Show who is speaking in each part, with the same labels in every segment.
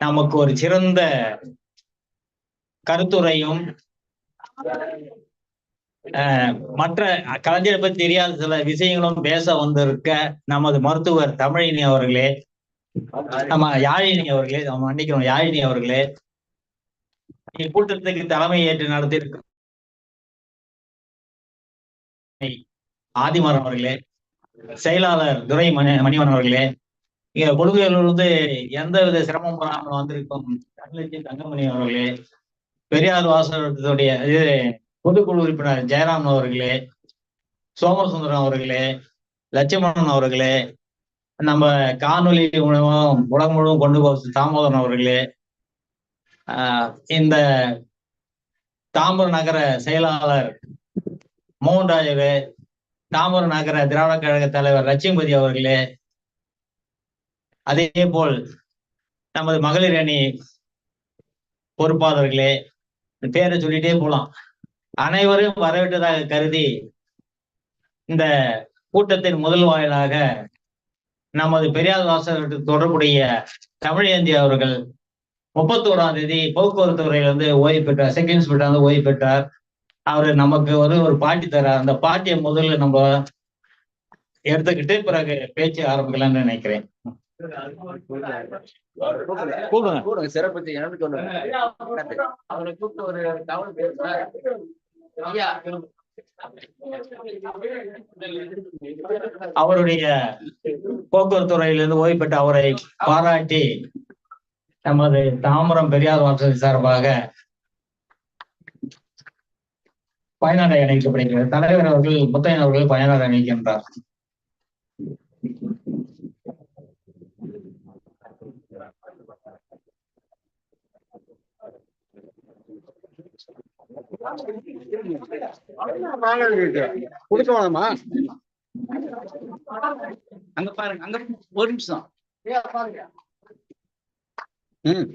Speaker 1: நமக்கு ஒரு சிறந்த கருத்துரையும் மற்ற கலைஞரை பத்தி தெரியாத சில விஷயங்களும் பேச வந்திருக்க நமது மருத்துவர் தமிழினி அவர்களே நம்ம யாழினி அவர்களே நம்ம மன்னிக்கிறோம் யாழினி அவர்களே இக்கூட்டத்துக்கு தலைமை ஏற்று நடத்தியிருக்க ஆதிமரம் அவர்களே செயலாளர் துரை மணி மணிவன் அவர்களே இங்க கொள்கையிலிருந்து எந்த வித சிரமம் வராமல் வந்திருக்கும் தமிழச்சி தங்கமணி அவர்களே பெரியார் வாசகத்துடைய இது பொதுக்குழு உறுப்பினர் ஜெயராம் அவர்களே சோமசுந்தரம் அவர்களே லட்சுமணன் அவர்களே நம்ம காணொலி மூலமும் உலகம் முழுவதும் கொண்டு போக தாமோதரன் அவர்களே ஆஹ் இந்த தாம்பரம் நகர செயலாளர் மோகன்ராஜவே தாம்பரம் நகர திராவிட கழக தலைவர் லட்சுமிபதி அவர்களே அதே போல் நமது மகளிர் அணி பொறுப்பாளர்களே பேரை சொல்லிட்டே போலாம். அனைவரும் வரவிட்டதாக கருதி இந்த கூட்டத்தின் முதல் வாயிலாக நமது பெரியார் வாசகர்களுக்கு தொடர்புடைய தமிழேந்தி அவர்கள் முப்பத்தோராம் தேதி போக்குவரத்து துறையிலிருந்து ஓய்வு பெற்றார். செகண்ட் இன்ஸ்பெக்டர் வந்து ஓய்வு பெற்றார். அவரு நமக்கு வந்து ஒரு பாட்டி தரார். அந்த பாட்டியை முதல்ல நம்ம எடுத்துக்கிட்டு பிறகு பேச்சு ஆரம்பிக்கலாம்னு நினைக்கிறேன். கூப்பிடுங்க
Speaker 2: சிறப்பு எனக்கு கூப்பிட்டு ஒரு தகவல் ஐயா
Speaker 1: அவருடைய போக்குவரத்து துறையிலிருந்து ஓய்வு பெற்ற அவரை பாராட்டி நமது தாமரம் பெரியார் வம்சதி சார்பாக பயனாடை அணைக்கப்படுகிறது தலைவர் அவர்கள் முத்தையன் அவர்கள் பயனாடை அணைக்கின்றார்
Speaker 3: கொடுக்க வேணாமா
Speaker 2: அங்க பாருங்க அங்க ஒரு நிமிஷம்.
Speaker 3: ம்.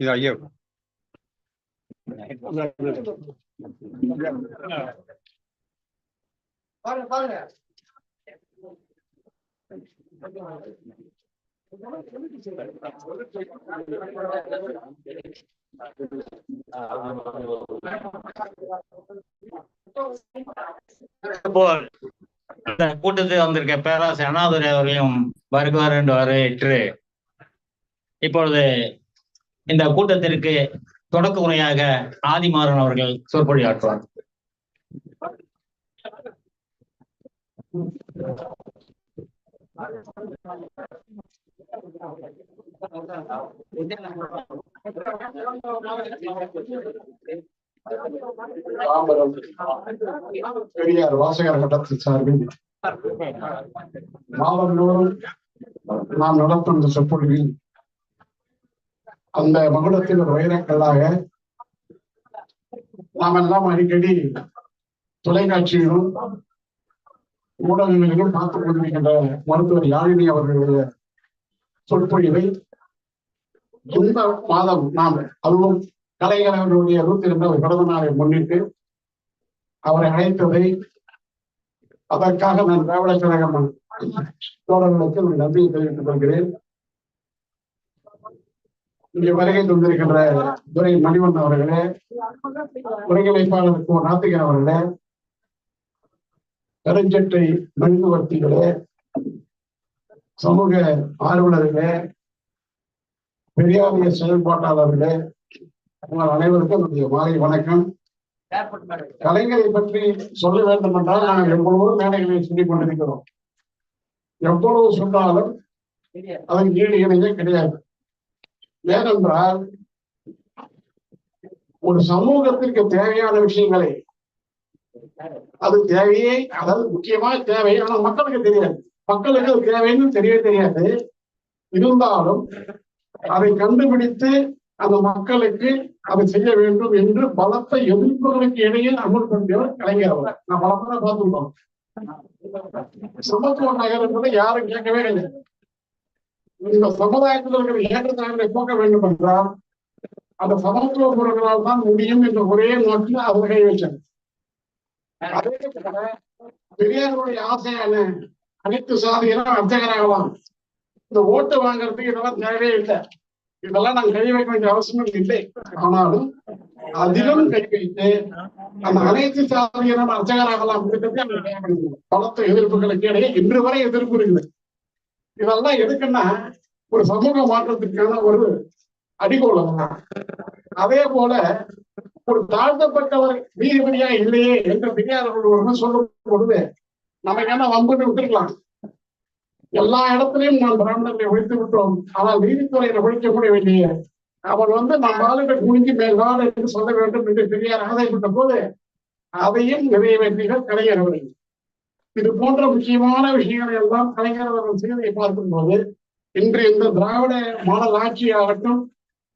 Speaker 3: இது ஐயோ.
Speaker 1: போல் இந்த கூட்டத்தில் வந்திருக்க பேராசை அண்ணாதுரை அவர்களையும் வருகிறார் என்று வரவேற்று இப்பொழுது இந்த கூட்டத்திற்கு தொடக்க உரையாக ஆதிமாறன் அவர்கள் சொற்பொழியாற்றுவார்.
Speaker 4: தாம்பரம் பெரியார் வாசகர் மன்றத்தின் சார்பில் மாவட்டோறும் நாம் நடத்தும் இந்த சொற்பொழிவில் அந்த மகுடத்தில் வைரக்கல்லாக நாம் எல்லாம் அடிக்கடி தொலைக்காட்சியிலும் ஊடகங்களிலும் பார்த்துக் கொண்டிருக்கின்ற மருத்துவர் யாழினி அவர்களுடைய சொற்பொழிவை இந்த மாதம் நாம் அதுவும் கலைஞரவருடைய நூத்தி இரண்டாவது பிறந்த நாளை முன்னிட்டு அவரை அழைத்ததை அதற்காக நான் திராவிட கழகம் தோழர்களுக்கு ஒரு நன்றியை தெரிவித்துக் கொள்கிறேன். இங்கே வருகை தந்திருக்கின்ற துரை மணிவன் அவர்களே ஒருங்கிணைப்பாளர் கோ. நாத்திகன் அவர்களே பெருஞ்சட்டை மனிதவர்த்திகளே சமூக ஆர்வலர்களே பெரியாரிய செயல்பாட்டாளர்களே உங்கள் அனைவருக்கும் என்னுடைய மாலை வணக்கம். கலைஞரை பற்றி சொல்ல வேண்டும் என்றால் நாங்கள் எவ்வளவோ மேடைகளை சொல்லிக் கொண்டிருக்கிறோம். எவ்வளவு சொன்னாலும் அதன் ஈடு இணையே கிடையாது. ஏனென்றால் ஒரு சமூகத்திற்கு தேவையான விஷயங்களை அது தேவையே அதாவது முக்கியமா தேவை ஆனா மக்களுக்கு தெரியாது. மக்களுக்கு தேவைன்னு தெரியவே தெரியாது. இருந்தாலும் அதை கண்டுபிடித்து அந்த மக்களுக்கு அதை செய்ய வேண்டும் என்று பலத்த எதிர்ப்புகளுக்கு இடையே அமுல்படுத்தியவர் கலைஞர் அவர் நான் பல பார்த்துருக்கோம். சமத்துவ நகர் யாரும் கேட்கவே இல்லை. இந்த சமுதாயத்தில் இருக்கிற ஏற்றத்தாழ்வை போக்க வேண்டும் என்றால் அந்த சமத்துவ முறைகளால் தான் முடியும் என்ற ஒரே நோக்கில் அவர் கை வச்சார் அதே போல பெரியாருடைய ஆசையான அனைத்து சாதியிலும் அர்ச்சகராகலாம் இந்த ஓட்டு வாங்குறதுக்கு இதெல்லாம் தேவையே இல்லை. இதெல்லாம் நான் கை வைக்க வேண்டிய அவசியம் இல்லை. ஆனாலும் அதிலும் கை வைத்து அந்த அனைத்து சாதியிலும் அர்ச்சகராகலாம் பலத்த எதிர்ப்புகளுக்கு இடையே இன்று வரை எதிர்ப்பு இருக்குது. இதெல்லாம் எதுக்குன்னா ஒரு சமூக மாற்றத்திற்கான ஒரு அடிகோலம் தான் அதே போல ஒரு தாழ்த்தப்பட்டவர் நீதிபதியா இல்லையே என்று பெரியார் அவர்கள் சொல்லும் பொழுது நம்ம என்ன வம்புன்னு விட்டுருக்கலாம். எல்லா இடத்துலயும் நாம் பிராமணர்களை ஒழித்து விட்டோம். ஆனால் நீதித்துறையில ஒழிக்க முடியவில்லையே. அவர் வந்து நம் ஆளுங்க குனிஞ்சு மேல்வாள் என்று சொல்ல வேண்டும் என்று பெரியார் ஆசைப்பட்ட போது அதையும் நிறைவேற்றிகள் கலைஞர் அவர்கள். இது போன்ற முக்கியமான விஷயங்களை எல்லாம் கலைஞர் அவர்கள் பார்க்கும் போது இன்று இந்த திராவிட மாடல் ஆட்சி ஆகட்டும்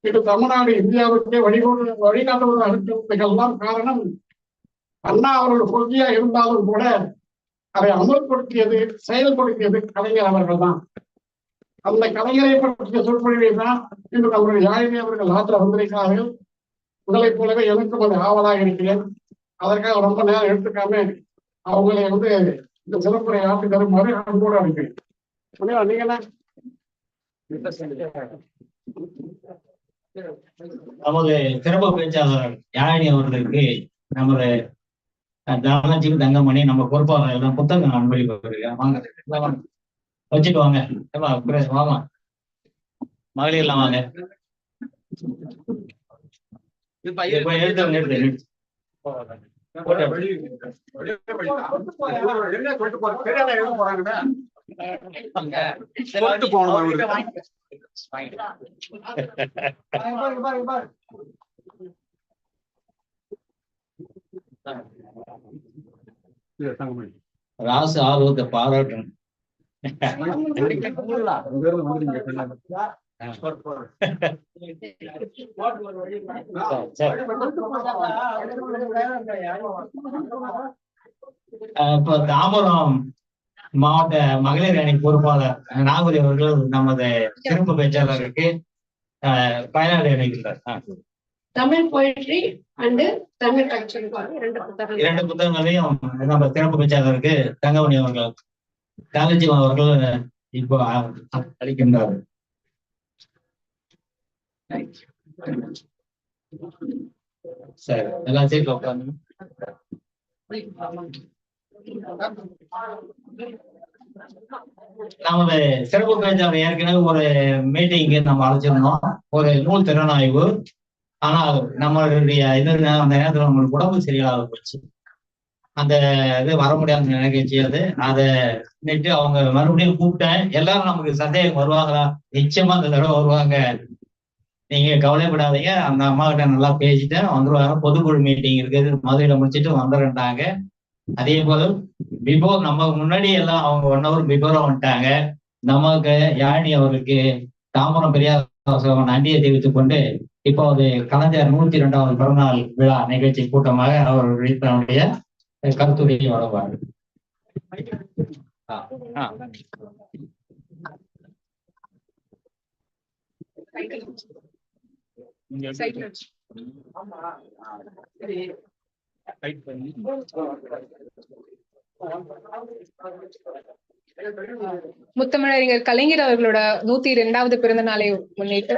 Speaker 4: இது தமிழ்நாடு இந்தியாவுக்கே வழிகோடு வழிகாட்டுவதாகட்டும் இதெல்லாம் காரணம் அண்ணா அவர்கள் கொள்கையா இருந்தாலும் கூட அதை அமல்படுத்தியது செயல்படுத்தியது கலைஞர் அவர்கள் தான் அந்த கலைஞரை பற்றிய சொற்பொழிவை தான் இன்று அவருடைய யாழினி அவர்கள் ஆற்ற வந்திருக்கிறார்கள். உங்களைப் போலவே எனக்கும் அது ஆவலாக இருக்கிறேன். அதற்காக ரொம்ப நேரம் எடுத்துக்காம அவங்களை வந்து இந்த சிறப்புரை ஆற்றி தருமாறு அன்போடு அழைக்கிறேன். நீங்க என்ன?
Speaker 1: நமது சிறப்பு பேச்சாளர் யாழினி அவர்களுக்கு நமது தனலட்சுமி தங்கமணி நம்ம பொறுப்பாளர் எல்லாம் புத்தகம் அன்பளிப்பு வாங்க. வச்சுட்டு வாங்க. வாமா. மகளிர் எல்லாம் வாங்க.
Speaker 2: இப்ப
Speaker 1: ராசு ஆர்வத்தை பாராட்டணும்.
Speaker 3: அங்க
Speaker 1: இப்போ தாம்பரம் மாவட்ட மகளிர் அணி பொறுப்பாளர் நாகூரி அவர்கள் நமது சிறப்பு பேச்சாளருக்கு அஹ், பயனாளி அளிக்கிறார்
Speaker 5: Tamil poetry and Tamil culture ரெண்டு புத்தகம்
Speaker 1: இரண்டு புத்தகங்களையும் நம்ம சிறப்பு பேச்சாளருக்கு தங்கமணி அவர்கள். காலேஜி அவர்கள் இப்போ அளிக்கின்றார். சார் எல்லாம் சீட்ல உட்காந்து நமது சிறப்பு பேச்சாளர் ஏற்கனவே ஒரு மீட்டிங்கு நம்ம அழைச்சிருந்தோம். ஒரு நூல் திறனாய்வு. ஆனால் நம்மளுடைய இது அந்த நேரத்துல நம்மளுக்கு உடம்பு சரியில்லாத போச்சு. அந்த இது வர முடியாத நிகழ்ச்சி அது அதை நிட்டு அவங்க மறுபடியும் கூப்பிட்டேன். எல்லாரும் நமக்கு சந்தேகம் வருவாங்களா? நிச்சயமா அந்த தடவை வருவாங்க. நீங்க கவலைப்படாதீங்க. அந்த அம்மா கிட்ட நல்லா பேசிட்டேன். வந்துருவாங்க. பொதுக்குழு மீட்டிங் இருக்குது. மதுரையில முடிச்சிட்டு வந்துடுறாங்க அதே போல பிபோர் நம்ம முன்னாடி எல்லாம் அவங்க ஒன் ஹவர் பிபோரா வந்துட்டாங்க. நமக்கு யாழி அவருக்கு தாமரம் பெரியார் நன்றியை தெரிவித்துக் கொண்டு இப்போது கலைஞர் நூத்தி இரண்டாவது பிறந்தநாள் விழா நிகழ்ச்சி கூட்டமாக அவர் தன்னுடைய கருத்துரையை வழங்குவார்.
Speaker 6: முத்தமிழறிஞர் கலைஞர் அவர்களோட நூத்தி இரண்டாவது பிறந்த நாளை முன்னிட்டு